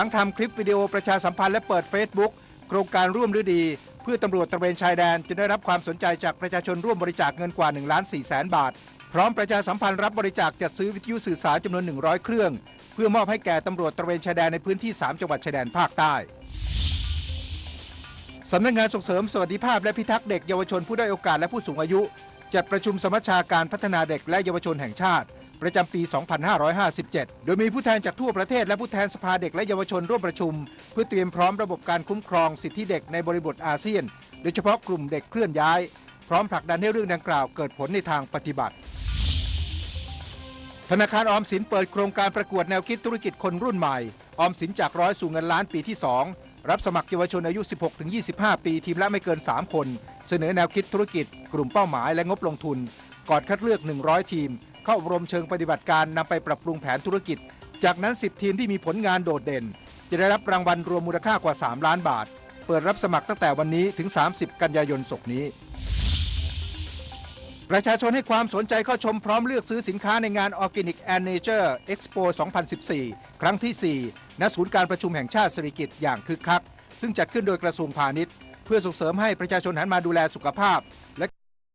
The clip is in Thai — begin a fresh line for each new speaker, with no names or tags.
ทั้งทำคลิปวิดีโอประชาสัมพันธ์และเปิด Facebook โครงการร่วมฤดี เพื่อตำรวจตระเวนชายแดน จะได้รับความสนใจจากประชาชนร่วมบริจาคเงินกว่า1ล้าน4แสนบาท พร้อมประชาสัมพันธ์รับบริจาคจัดซื้อวิทยุสื่อสารจำนวน 100 เครื่อง เพื่อมอบให้แก่ตำรวจตระเวนชายแดนในพื้นที่ 3 จังหวัดชายแดนภาคใต้สำนักงานส่งเสริมสวัสดิภาพและพิทักษ์เด็กเยาวชนผู้ด้อยโอกาสและผู้สูงอายุ จัดประชุมสมัชชาการพัฒนาเด็กและเยาวชนแห่งชาติ ประจำปี 2557 โดยมีผู้แทนจากทั่วประเทศและผู้แทนสภาเด็กและเยาวชนร่วมประชุม เพื่อเตรียมพร้อมระบบการคุ้มครองสิทธิเด็กในบริบทอาเซียน โดยเฉพาะกลุ่มเด็กเคลื่อนย้าย พร้อมผลักดันให้เรื่องดังกล่าวเกิดผลในทางปฏิบัติ ธนาคารออมสินเปิดโครงการประกวดแนวคิดธุรกิจคนรุ่นใหม่ ออมสินจากร้อยสู่เงินล้านปีที่ 2รับสมัครเยาวชนอายุ 16-25 ปี ทีมละไม่เกิน 3 คน เสนอแนวคิดธุรกิจ กลุ่มเป้าหมายและงบลงทุน ก่อนคัดเลือก 100 ทีม เข้าอบรมเชิงปฏิบัติการนำไปปรับปรุงแผนธุรกิจ จากนั้น 10 ทีมที่มีผลงานโดดเด่น จะได้รับรางวัลรวมมูลค่ากว่า 3 ล้านบาท เปิดรับสมัครตั้งแต่วันนี้ถึง 30 กันยายนศกนี้ ประชาชนให้ความสนใจเข้าชมพร้อมเลือกซื้อสินค้าในงาน Organic and Nature Expo 2014 ครั้งที่ 4 ณ ศูนย์การประชุมแห่งชาติสิริกิติ์อย่างคึกคัก ซึ่งจัดขึ้นโดยกระทรวงพาณิชย์ เพื่อส่งเสริมให้ประชาชนหันมาดูแลสุขภาพ